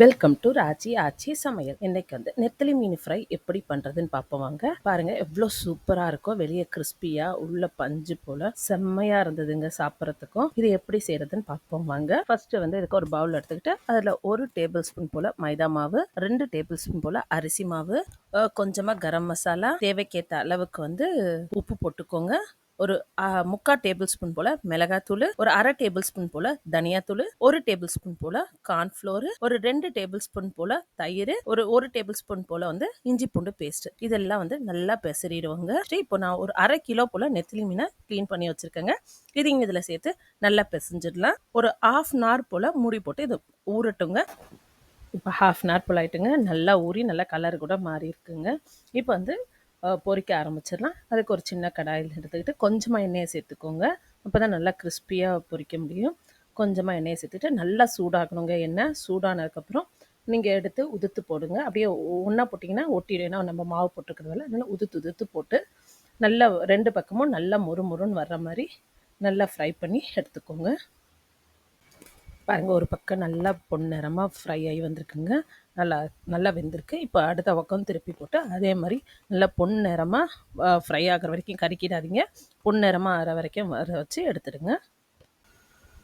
Welcome to Raji ஆச்சி சமையல். இன்னைக்கு வந்து நெத்தலி மீன் ஃப்ரை எப்படி பண்றதுன்னு பார்ப்போம் வாங்க. பாருங்க எவ்வளோ சூப்பரா இருக்கும். வெளியே கிறிஸ்பியா உள்ள பஞ்சு போல செம்மையா இருந்ததுங்க சாப்பிட்றதுக்கும். இது எப்படி செய்யறதுன்னு பார்ப்போம் வாங்க. ஃபர்ஸ்ட் வந்து இதுக்கு ஒரு பவுல் எடுத்துக்கிட்டு அதில் ஒரு டேபிள் ஸ்பூன் போல மைதா மாவு ரெண்டு டேபிள் ஸ்பூன் போல அரிசி மாவு கொஞ்சமாக கொஞ்சமா கரம் மசாலா தேவைக்கேற்ற அளவுக்கு வந்து உப்பு போட்டுக்கோங்க. ஒரு முக்கா முக்கால் டேபிள் ஸ்பூன் போல மிளகாத்தூள் ஒரு அரை டேபிள் ஸ்பூன் போல தனியாத்தூள் ஒரு டேபிள் ஸ்பூன் போல கார்ன்ஃப்ளோர் ஒரு ரெண்டு டேபிள் ஸ்பூன் போல தயிர் ஒரு ஒரு டேபிள் ஸ்பூன் போல வந்து இஞ்சி பூண்டு பேஸ்ட். இதெல்லாம் வந்து நல்லா பெசரிடுவாங்க. இப்போ நான் ஒரு அரை கிலோ போல நெத்திலி மீனை க்ளீன் பண்ணி வச்சிருக்கேங்க. இது இங்கே இதில் சேர்த்து நல்லா பிசைஞ்சிடலாம். ஒரு ஆஃப் அன் ஹவர் போல மூடி போட்டு இது ஊறட்டுங்க. இப்போ ஹாஃப் அன் ஹவர் போல் ஆயிட்டுங்க. நல்லா ஊறி நல்லா கலர் கூட மாறி இருக்குங்க இப்போ வந்து பொறிக்க பொரிக்க ஆரம்பிச்சிடலாம். அதுக்கு ஒரு சின்ன கடாயில் எடுத்துக்கிட்டு கொஞ்சமாக எண்ணெயை சேர்த்துக்கோங்க. அப்போ தான் நல்லா கிறிஸ்பியாக பொரிக்க முடியும். கொஞ்சமாக எண்ணெயை சேர்த்துட்டு நல்லா சூடாகணுங்க எண்ணெய் சூடானதுக்கப்புறம் நீங்கள் எடுத்து உதுத்து போடுங்க. அப்படியே ஒன்றா போட்டிங்கன்னா ஒட்டிடும் ஏன்னா நம்ம மாவு போட்டுருக்கிறதால நல்லா உதுத்து உதுத்து போட்டு நல்லா ரெண்டு பக்கமும் நல்லா மொறு மொறுன்னு வர்ற மாதிரி நல்லா ஃப்ரை பண்ணி எடுத்துக்கோங்க. பாருங்கள் ஒரு பக்கம் நல்லா பொன்னிறமாக ஃப்ரை ஆகி வந்திருக்குங்க. நல்லா நல்லா வெந்திருக்கு. இப்போ அடுத்த பக்கம் திருப்பி போட்டு அதே மாதிரி நல்லா பொன்னிறமாக ஃப்ரை ஆகிற வரைக்கும் கறிக்கிடாதீங்க பொன்னிறமாக ஆகிற வரைக்கும் வர வச்சு எடுத்துடுங்க.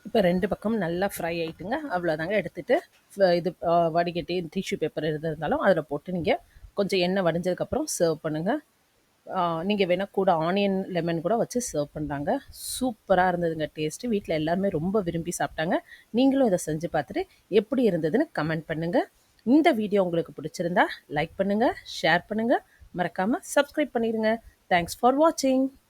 இப்போ ரெண்டு பக்கம் நல்லா ஃப்ரை ஆகிட்டுங்க அவ்வளோதாங்க எடுத்துகிட்டு இது வடிகட்டி டிஷ்யூ பேப்பர் எது இருந்தாலும் அதில் போட்டு நீங்கள் கொஞ்சம் எண்ணெய் வடிஞ்சதுக்கப்புறம் சர்வ் பண்ணுங்கள் நீங்கள் வேணால் கூட ஆனியன் லெமன் கூட வச்சு சர்வ் பண்ணுறாங்க சூப்பராக இருந்ததுங்க டேஸ்ட்டு வீட்டில் எல்லாருமே ரொம்ப விரும்பி சாப்பிட்டாங்க. நீங்களும் இதை செஞ்சு பார்த்துட்டு எப்படி இருந்ததுன்னு கமெண்ட் பண்ணுங்கள் இந்த வீடியோ உங்களுக்கு பிடிச்சிருந்தா லைக் பண்ணுங்கள் ஷேர் பண்ணுங்கள் மறக்காமல் சப்ஸ்கிரைப் பண்ணிடுங்க. தேங்க்ஸ் ஃபார் வாட்சிங்